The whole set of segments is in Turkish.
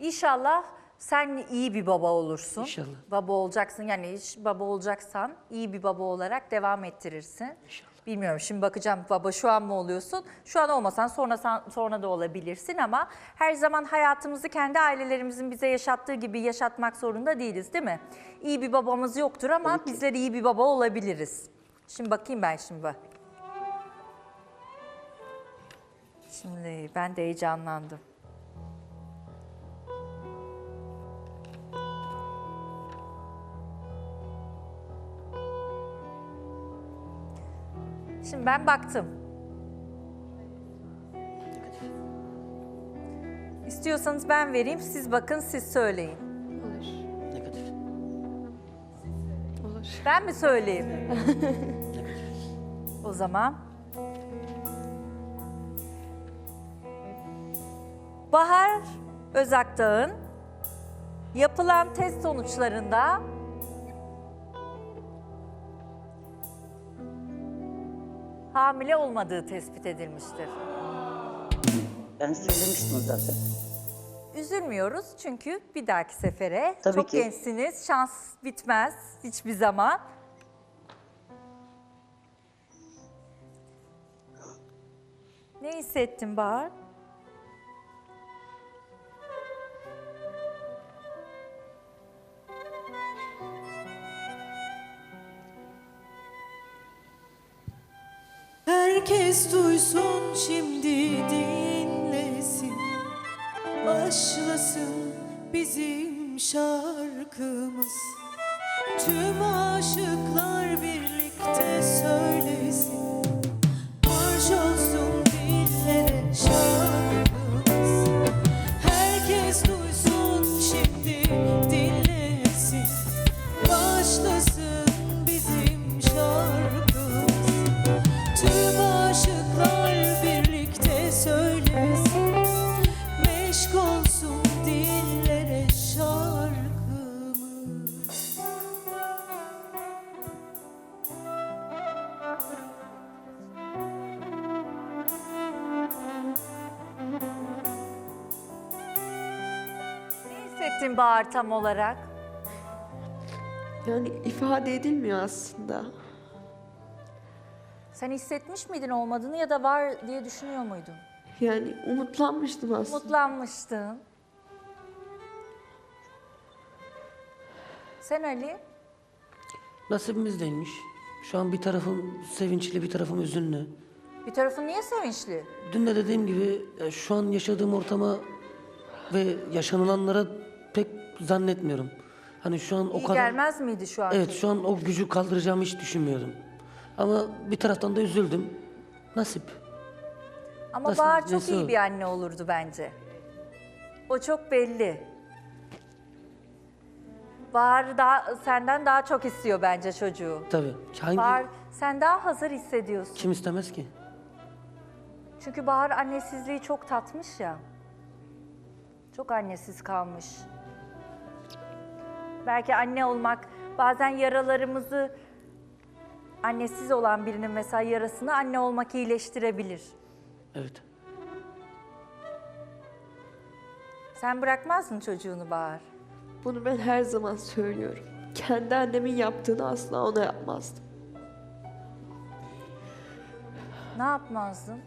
İnşallah sen iyi bir baba olursun. İnşallah. Baba olacaksın yani hiç baba olacaksan iyi bir baba olarak devam ettirirsin. İnşallah. Bilmiyorum şimdi bakacağım baba şu an mı oluyorsun? Şu an olmasan sonra sonra da olabilirsin ama her zaman hayatımızı kendi ailelerimizin bize yaşattığı gibi yaşatmak zorunda değiliz değil mi? İyi bir babamız yoktur ama bizler iyi bir baba olabiliriz. Şimdi bakayım ben şimdi bak. Şimdi ben de heyecanlandım. Şimdi ben baktım. İstiyorsanız ben vereyim, siz bakın, siz söyleyin. Olur. Negatif. Olur. Ben mi söyleyeyim? o zaman. Bahar Özakdağ'ın yapılan test sonuçlarında hamile olmadığı tespit edilmiştir. Ben söylemiştim zaten. Üzülmüyoruz çünkü bir dahaki sefere Tabii çok ki. gençsiniz. Şans bitmez hiçbir zaman. Ne hissettin Bahar? Duysun şimdi dinlesin. Başlasın bizim şarkımız. Tüm aşıklar birlikte söylesin Meşk olsun dillere şarkımız Ne hissettin Bahar tam olarak? Yani ifade edilmiyor aslında. Sen hissetmiş miydin olmadığını ya da var diye düşünüyor muydun? Yani umutlanmıştım aslında. Mutlanmıştın. Sen Ali? Nasibimizdeymiş. Şu an bir tarafım sevinçli, bir tarafım üzünlü. Bir tarafın niye sevinçli? Dün de dediğim gibi e, şu an yaşadığım ortama ve yaşanılanlara pek zannetmiyorum. Hani şu an o İyi kadar... gelmez miydi şu an? Evet şu an o gücü kaldıracağımı hiç düşünmüyordum. Ama bir taraftan da üzüldüm. Nasip. Ama Nasıl Bahar çok nesi iyi bir anne olurdu bence. O çok belli. Bahar daha, senden daha çok istiyor bence çocuğu. Tabii. Hangi, Bahar sen daha hazır hissediyorsun. Kim istemez ki? Çünkü Bahar annesizliği çok tatmış ya. Çok annesiz kalmış. Belki anne olmak bazen yaralarımızı annesiz olan birinin mesela yarasını anne olmak iyileştirebilir. Evet. Sen bırakmazdın çocuğunu Bahar. Bunu ben her zaman söylüyorum. Kendi annemin yaptığını asla ona yapmazdım. Ne yapmazdın?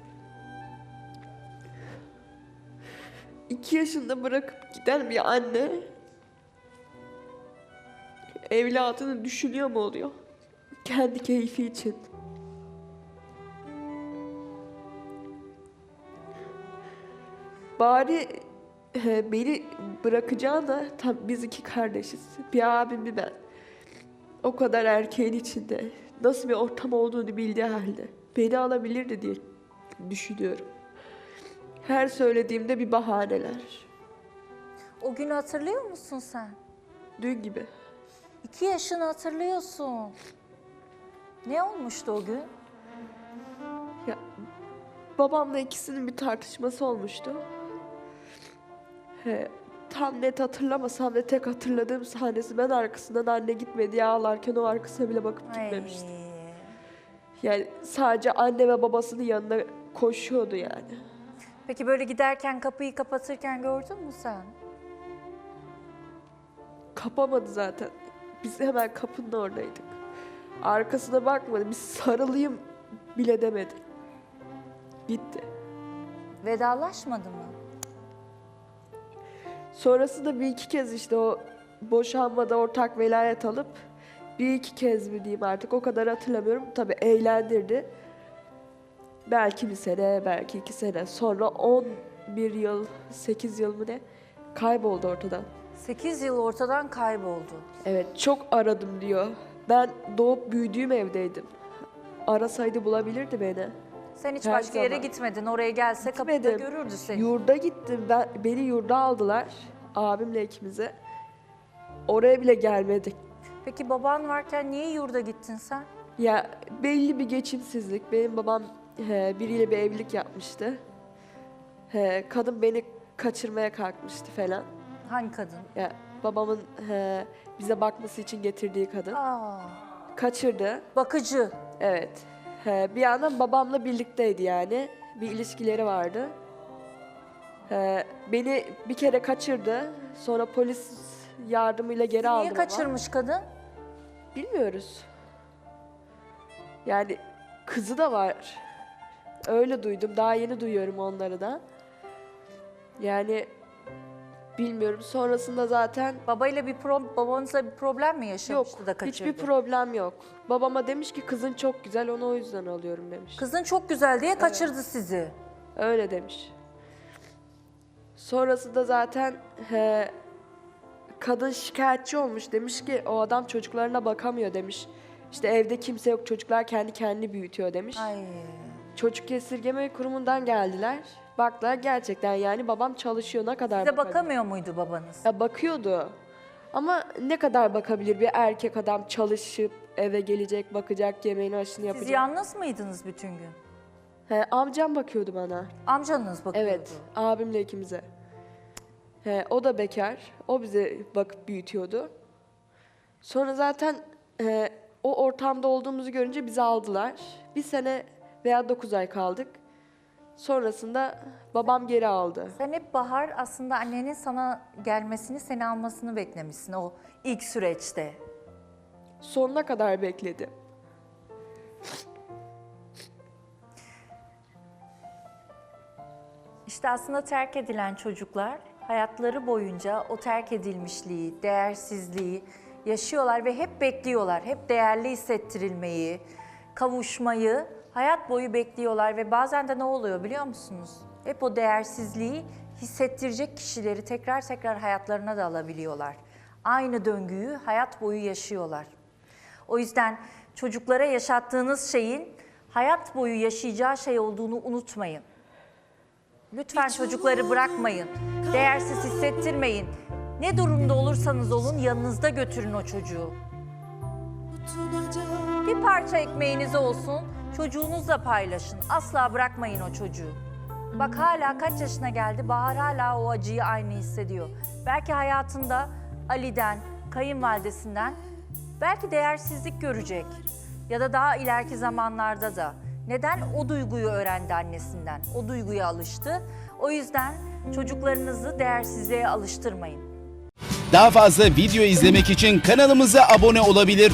İki yaşında bırakıp giden bir anne evladını düşünüyor mu oluyor? Kendi keyfi için. Bari e, beni bırakacağına tam biz iki kardeşiz. Bir abim bir ben. O kadar erkeğin içinde nasıl bir ortam olduğunu bildiği halde beni alabilirdi diye düşünüyorum. Her söylediğimde bir bahaneler. O günü hatırlıyor musun sen? Dün gibi. İki yaşını hatırlıyorsun. Ne olmuştu o gün? Ya babamla ikisinin bir tartışması olmuştu. He, tam net hatırlamasam da tek hatırladığım sahnesi ben arkasından anne gitme diye ağlarken o arkasına bile bakıp. Ay. Yani sadece anne ve babasının yanına koşuyordu yani. Peki böyle giderken kapıyı kapatırken gördün mü sen? kapamadı zaten. Biz hemen kapının oradaydık. Arkasına bakmadı. Bir sarılayım bile demedi. Gitti. Vedalaşmadı mı? Sonrasında bir iki kez işte o boşanmada ortak velayet alıp bir iki kez mi diyeyim artık o kadar hatırlamıyorum. Tabii eğlendirdi. Belki bir sene, belki iki sene. Sonra 11 yıl, 8 yıl mı ne kayboldu ortadan. 8 yıl ortadan kayboldu. Evet çok aradım diyor. Ben doğup büyüdüğüm evdeydim. Arasaydı bulabilirdi beni. Sen hiç Her başka yere zaman. gitmedin. Oraya gelse kapıda Gitmedim. görürdü seni. Yurda gittim. Ben, beni yurda aldılar. Abimle ikimize. Oraya bile gelmedik. Peki baban varken niye yurda gittin sen? Ya belli bir geçimsizlik. Benim babam he, biriyle bir evlilik yapmıştı. He, kadın beni kaçırmaya kalkmıştı falan. Hangi kadın? Ya babamın he, bize bakması için getirdiği kadın. Aa, Kaçırdı. bakıcı. Evet. He, bir yandan babamla birlikteydi yani. Bir ilişkileri vardı. He, beni bir kere kaçırdı. Sonra polis yardımıyla geri aldı Niye babam. kaçırmış kadın? Bilmiyoruz. Yani kızı da var. Öyle duydum. Daha yeni duyuyorum onları da. Yani bilmiyorum. Sonrasında zaten Babayla bir pro babanızla bir problem mi yaşamıştı yok. da kaçırdı? Hiçbir problem yok. Babama demiş ki kızın çok güzel onu o yüzden alıyorum demiş. Kızın çok güzel diye kaçırdı sizi. Öyle demiş. Sonrasında zaten he, kadın şikayetçi olmuş. Demiş ki o adam çocuklarına bakamıyor demiş. İşte evde kimse yok çocuklar kendi kendini büyütüyor demiş. Ay. Çocuk esirgeme kurumundan geldiler. Baklar gerçekten yani babam çalışıyor ne kadar Size bakabilir? bakamıyor muydu babanız? Ya bakıyordu. Ama ne kadar bakabilir bir erkek adam çalışıp eve gelecek, bakacak, yemeğini aşını Siz yapacak. yalnız mıydınız bütün gün? He, amcam bakıyordu bana. Amcanız bakıyordu. Evet, abimle ikimize. He, o da bekar. O bize bakıp büyütüyordu. Sonra zaten e, o ortamda olduğumuzu görünce bizi aldılar. Bir sene veya dokuz ay kaldık. Sonrasında babam geri aldı. Sen hep Bahar aslında annenin sana gelmesini, seni almasını beklemişsin o ilk süreçte. Sonuna kadar bekledim. İşte aslında terk edilen çocuklar hayatları boyunca o terk edilmişliği, değersizliği yaşıyorlar ve hep bekliyorlar. Hep değerli hissettirilmeyi, kavuşmayı hayat boyu bekliyorlar ve bazen de ne oluyor biliyor musunuz? Hep o değersizliği hissettirecek kişileri tekrar tekrar hayatlarına da alabiliyorlar. Aynı döngüyü hayat boyu yaşıyorlar. O yüzden çocuklara yaşattığınız şeyin hayat boyu yaşayacağı şey olduğunu unutmayın. Lütfen çocukları bırakmayın. Değersiz hissettirmeyin. Ne durumda olursanız olun yanınızda götürün o çocuğu. Bir parça ekmeğiniz olsun, çocuğunuzla paylaşın. Asla bırakmayın o çocuğu. Bak hala kaç yaşına geldi, Bahar hala o acıyı aynı hissediyor. Belki hayatında Ali'den, kayınvalidesinden belki değersizlik görecek. Ya da daha ileriki zamanlarda da. Neden? O duyguyu öğrendi annesinden. O duyguya alıştı. O yüzden çocuklarınızı değersizliğe alıştırmayın. Daha fazla video izlemek için kanalımıza abone olabilir.